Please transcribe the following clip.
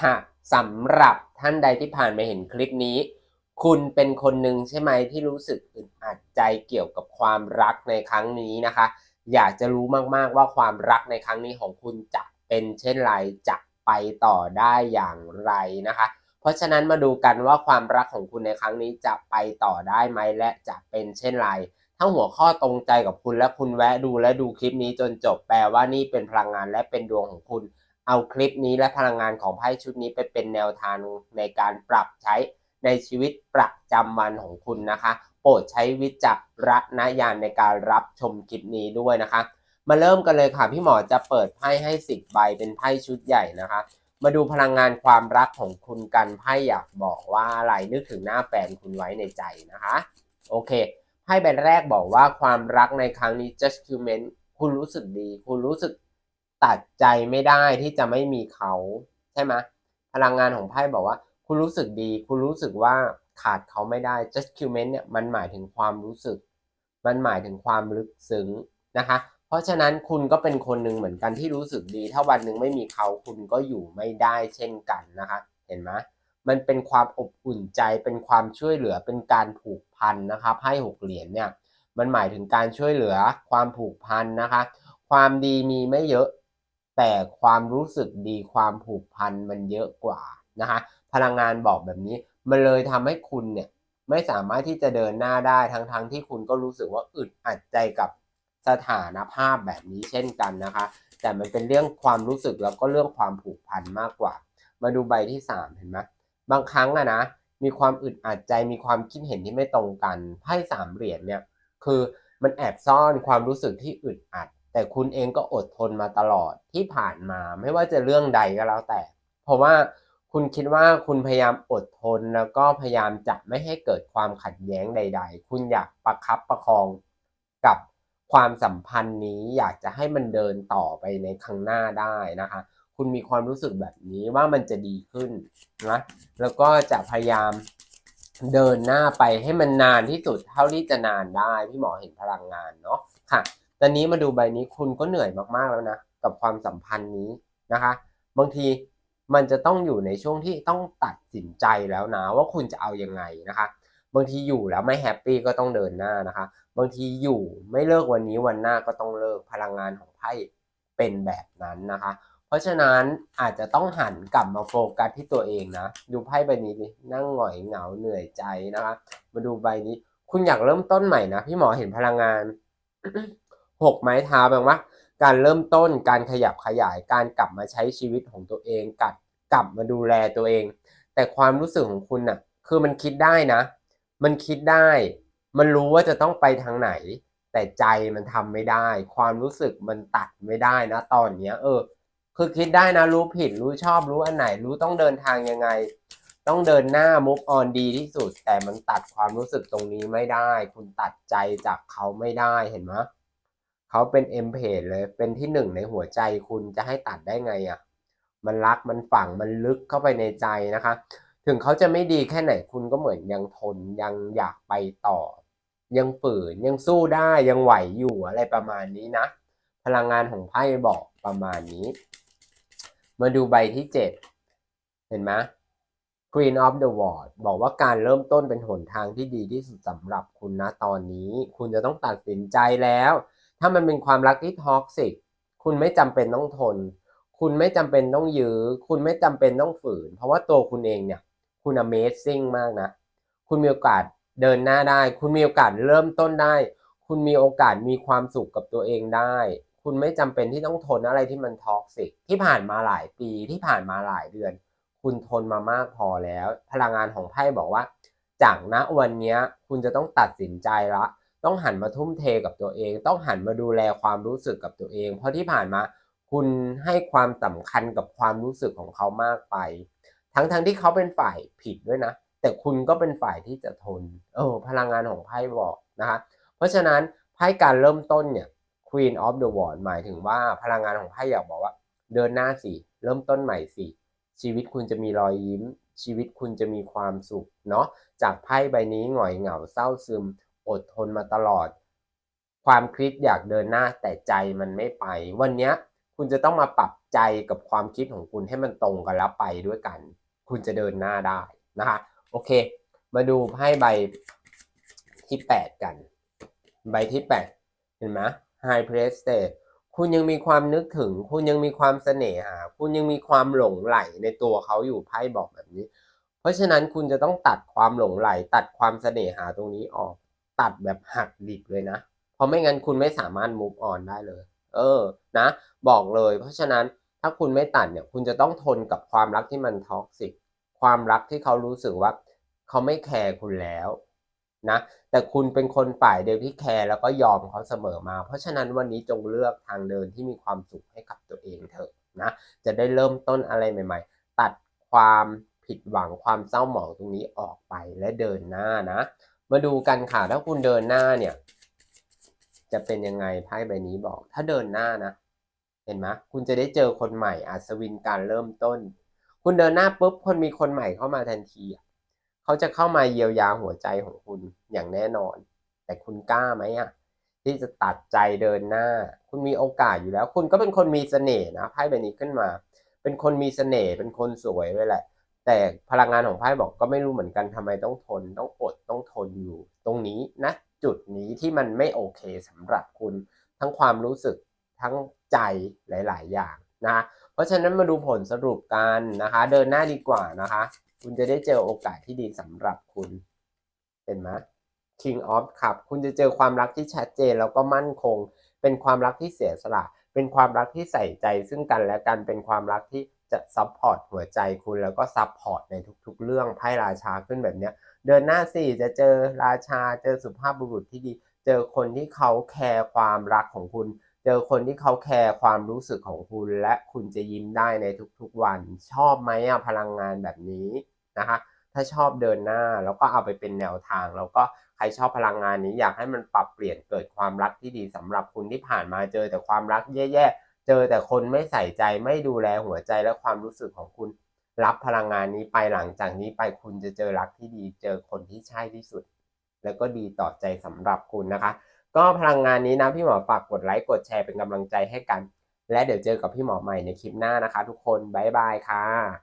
ค่ะสำหรับท่านใดที่ผ่านมาเห็นคลิปนี้ คุณเป็นคนหนึ่งใช่ไหมที่รู้สึกอึดอัดใจเกี่ยวกับความรักในครั้งนี้นะคะ อยากจะรู้มากๆว่าความรักในครั้งนี้ของคุณจะเป็นเช่นไรจะไปต่อได้อย่างไรนะคะ เพราะฉะนั้นมาดูกันว่าความรักของคุณในครั้งนี้จะไปต่อได้ไหมและจะเป็นเช่นไรถ้าหัวข้อตรงใจกับคุณและคุณแวะดูและดูคลิปนี้จนจบแปลว่านี่เป็นพลังงานและเป็นดวงของคุณ เอาคลิปนี้และพลังงานของไพ่ชุดนี้ไปเป็นแนวทางในการปรับใช้ในชีวิตประจำวันของคุณนะคะ โปรดใช้วิจารณญาณในการรับชมคลิปนี้ด้วยนะคะ มาเริ่มกันเลยค่ะพี่หมอจะเปิดไพ่ให้สิบใบเป็นไพ่ชุดใหญ่นะคะ มาดูพลังงานความรักของคุณกันไพ่อยากบอกว่าอะไรนึกถึงหน้าแฟนคุณไว้ในใจนะคะ โอเคไพ่ใบแรกบอกว่าความรักในครั้งนี้ judgment คุณรู้สึกดี คุณรู้สึก ตัดใจไม่ได้ที่จะไม่มีเขาใช่ไหมพลังงานของไพ่บอกว่า คุณรู้สึกดี คุณรู้สึกว่าขาดเขาไม่ได้ judgment เนี่ยมันหมายถึงความรู้สึก มันหมายถึงความลึกซึ้งนะคะ เพราะฉะนั้นคุณก็เป็นคนหนึ่งเหมือนกันที่รู้สึกดี ถ้าวันหนึ่งไม่มีเขาคุณก็อยู่ไม่ได้เช่นกันนะคะ เห็นไหมมันเป็นความอบอุ่นใจ เป็นความช่วยเหลือ เป็นการผูกพันนะคะไพ่หกเหรียญเนี่ย มันหมายถึงการช่วยเหลือ ความผูกพันนะคะ ความดีมีไม่เยอะ แต่ความรู้สึกดีความผูกพันมันเยอะกว่านะคะพลังงานบอกแบบนี้มันเลยทำให้คุณเนี่ยไม่สามารถที่จะเดินหน้าได้ทั้งๆทที่คุณก็รู้สึกว่าอึดอัดใจกับสถานภาพแบบนี้เช่นกันนะคะ แต่มันเป็นเรื่องความรู้สึกแล้วก็เรื่องความผูกพันมากกว่า มาดูใบที่ 3 เห็นไหมบางครั้งอะนะมีความอึดอัดใจมีความคิดเห็นที่ไม่ตรงกันไพ่สามเหรียญเนี่ยคือมันแอบซ่อนความรู้สึกที่อึดอัด แต่คุณเองก็อดทนมาตลอดที่ผ่านมาไม่ว่าจะเรื่องใดก็แล้วแต่ เพราะว่าคุณคิดว่าคุณพยายามอดทนแล้วก็พยายามจะไม่ให้เกิดความขัดแย้งใด ๆ คุณอยากประคับประคองกับความสัมพันธ์นี้อยากจะให้มันเดินต่อไปในข้างหน้าได้นะคะ คุณมีความรู้สึกแบบนี้ว่ามันจะดีขึ้นนะแล้วก็จะพยายามเดินหน้าไปให้มันนานที่สุดเท่าที่จะนานได้พี่หมอเห็นพลังงานเนาะค่ะ ตอนนี้มาดูใบนี้คุณก็เหนื่อยมากๆแล้วนะ กับความสัมพันธ์นี้นะคะ บางทีมันจะต้องอยู่ในช่วงที่ต้องตัดสินใจแล้วนะ ว่าคุณจะเอายังไงนะคะ บางทีอยู่แล้วไม่แฮปปี้ก็ต้องเดินหน้านะคะ บางทีอยู่ไม่เลิกวันนี้วันหน้าก็ต้องเลิกพลังงานของไพ่เป็นแบบนั้นนะคะ เพราะฉะนั้นอาจจะต้องหันกลับมาโฟกัสที่ตัวเองนะ ดูไพ่ใบนี้ดินั่งหงอยเหงาเหนื่อยใจนะคะ มาดูใบนี้ คุณอยากเริ่มต้นใหม่นะพี่หมอเห็นพลังงาน หกไม้เท้าแปลว่า การเริ่มต้นการขยับขยายการกลับมาใช้ชีวิตของตัวเองกลับกลับมาดูแลตัวเอง แต่ความรู้สึกของคุณน่ะคือมันคิดได้นะ มันคิดได้ มันรู้ว่าจะต้องไปทางไหน แต่ใจมันทำไม่ได้ ความรู้สึกมันตัดไม่ได้นะ ตอนเนี้ย เออ คือคิดได้นะ รู้ผิด รู้ชอบรู้อันไหน รู้ต้องเดินทางยังไง ต้องเดินหน้า move on ดีที่สุด แต่มันตัดความรู้สึกตรงนี้ไม่ได้ คุณตัดใจจากเขาไม่ได้เห็นไหม เขาเป็นเอ็มเพจเลย เป็นที่หนึ่งในหัวใจคุณจะให้ตัดได้ไงอะ่ะ มันรักมันฝังมันลึกเข้าไปในใจนะคะ ถึงเขาจะไม่ดีแค่ไหนคุณก็เหมือนยังทนยังอยากไปต่อ ยังฝืนยังสู้ได้ยังไหวอยู่อะไรประมาณนี้นะ พลังงานของไพ่บอกประมาณนี้ มาดูใบที่ 7 เห็นไหม Queen of the World บอกว่าการเริ่มต้นเป็นหนทางที่ดีที่สุดสำหรับคุณนะตอนนี้ คุณจะต้องตัดสินใจแล้ว ถ้ามันเป็นความรักที่ท็อกซิกคุณไม่จำเป็นต้องทน คุณไม่จำเป็นต้องยื้อ คุณไม่จำเป็นต้องฝืน เพราะว่าตัวคุณเองเนี่ย คุณ Amazing มากนะ คุณมีโอกาสเดินหน้าได้ คุณมีโอกาสเริ่มต้นได้ คุณมีโอกาสมีความสุขกับตัวเองได้ คุณไม่จำเป็นที่ต้องทนอะไรที่มันท็อกซิกที่ผ่านมาหลายปีที่ผ่านมาหลายเดือน คุณทนมามากพอแล้ว พลังงานของไพ่บอกว่า จากณวันนี้คุณจะต้องตัดสินใจละ ต้องหันมาทุ่มเทกับตัวเอง ต้องหันมาดูแลความรู้สึกกับตัวเอง เพราะที่ผ่านมาคุณให้ความสำคัญกับความรู้สึกของเขามากไป ทั้งๆทที่เขาเป็นฝ่ายผิดด้วยนะ แต่คุณก็เป็นฝ่ายที่จะทนเออพลังงานของไพ่บอกนะคะเพราะฉะนั้นไพ่การเริ่มต้นเนี่ย Queen of the World หมายถึงว่าพลังงานของไพ่อยากบอกว่า เดินหน้าสิเริ่มต้นใหม่สิชีวิตคุณจะมีรอยยิ้ม ชีวิตคุณจะมีความสุขเนาะจากไพ่ใบนี้หงอยเหงาเศร้าซึม อดทนมาตลอด ความคิดอยากเดินหน้าแต่ใจมันไม่ไป วันนี้คุณจะต้องมาปรับใจกับความคิดของคุณให้มันตรงกันแล้วไปด้วยกัน คุณจะเดินหน้าได้นะคะโอเค มาดูไพ่ใบที่ 8 กัน ใบที่ 8 เห็นไหม High Priestess คุณยังมีความนึกถึง คุณยังมีความเสน่หา คุณยังมีความหลงไหลในตัวเขาอยู่ไพ่บอกแบบนี้ เพราะฉะนั้นคุณจะต้องตัดความหลงไหล ตัดความเสน่หาตรงนี้ออก ตัดแบบหักดิบเลยนะ เพราะไม่งั้นคุณไม่สามารถ move on ได้เลย เออ นะ บอกเลย เพราะฉะนั้นถ้าคุณไม่ตัดเนี่ย คุณจะต้องทนกับความรักที่มันท็อกซิก ความรักที่เขารู้สึกว่า เขาไม่แคร์คุณแล้วนะ แต่คุณเป็นคนฝ่ายเดียวที่แคร์แล้วก็ยอมเขาเสมอมา เพราะฉะนั้นวันนี้จงเลือกทางเดินที่มีความสุขให้กับตัวเองเถอะนะ จะได้เริ่มต้นอะไรใหม่ ๆ ตัดความผิดหวังความเศร้าหมองตรงนี้ออกไปและเดินหน้านะ มาดูกันค่ะถ้าคุณเดินหน้าเนี่ย จะเป็นยังไงไพ่ใบนี้บอก ถ้าเดินหน้านะ เห็นไหมคุณจะได้เจอคนใหม่อัศวินการเริ่มต้น คุณเดินหน้าปุ๊บคนมีคนใหม่เข้ามาทันทีเขาจะเข้ามาเยียวยาหัวใจของคุณอย่างแน่นอน แต่คุณกล้าไหมอะที่จะตัดใจเดินหน้า คุณมีโอกาสอยู่แล้ว คุณก็เป็นคนมีเสน่ห์นะไพ่ใบนี้ขึ้นมา เป็นคนมีเสน่ห์เป็นคนสวยด้วยแหละ แต่พลังงานของไพ่บอกก็ไม่รู้เหมือนกันทำไมต้องทน ต้องอดต้องทนอยู่ ตรงนี้นะจุดนี้ที่มันไม่โอเคสำหรับคุณทั้งความรู้สึกทั้งใจหลาย ๆ อย่างนะเพราะฉะนั้นมาดูผลสรุปกันนะคะ เดินหน้าดีกว่านะคะ คุณจะได้เจอโอกาสที่ดีสำหรับคุณเห็นไหม King of Cup คุณจะเจอความรักที่ชัดเจนแล้วก็มั่นคง เป็นความรักที่เสียสละ เป็นความรักที่ใส่ใจซึ่งกันและกันเป็นความรักที่ จะซัพพอร์ตหัวใจคุณแล้วก็ซัพพอร์ตในทุกๆ เรื่องไพ่ราชาขึ้นแบบเนี้ยเดินหน้าสี่จะเจอราชาเจอสุภาพบุรุษที่ดี เจอคนที่เขาแคร์ความรักของคุณ เจอคนที่เขาแคร์ความรู้สึกของคุณ และคุณจะยิ้มได้ในทุกๆวัน ชอบไหมอะพลังงานแบบนี้นะคะถ้าชอบเดินหน้าแล้วก็เอาไปเป็นแนวทาง แล้วก็ใครชอบพลังงานนี้อยากให้มันปรับเปลี่ยนเกิดความรักที่ดีสำหรับคุณที่ผ่านมาเจอแต่ความรักแย่ๆ เจอแต่คนไม่ใส่ใจไม่ดูแลหัวใจและความรู้สึกของคุณ รับพลังงานนี้ไปหลังจากนี้ไปคุณจะเจอรักที่ดี เจอคนที่ใช่ที่สุด แล้วก็ดีต่อใจสำหรับคุณนะคะ ก็พลังงานนี้นะพี่หมอฝากกดไลค์กดแชร์เป็นกำลังใจให้กัน และเดี๋ยวเจอกับพี่หมอใหม่ในคลิปหน้านะคะ ทุกคนบ๊ายบายค่ะ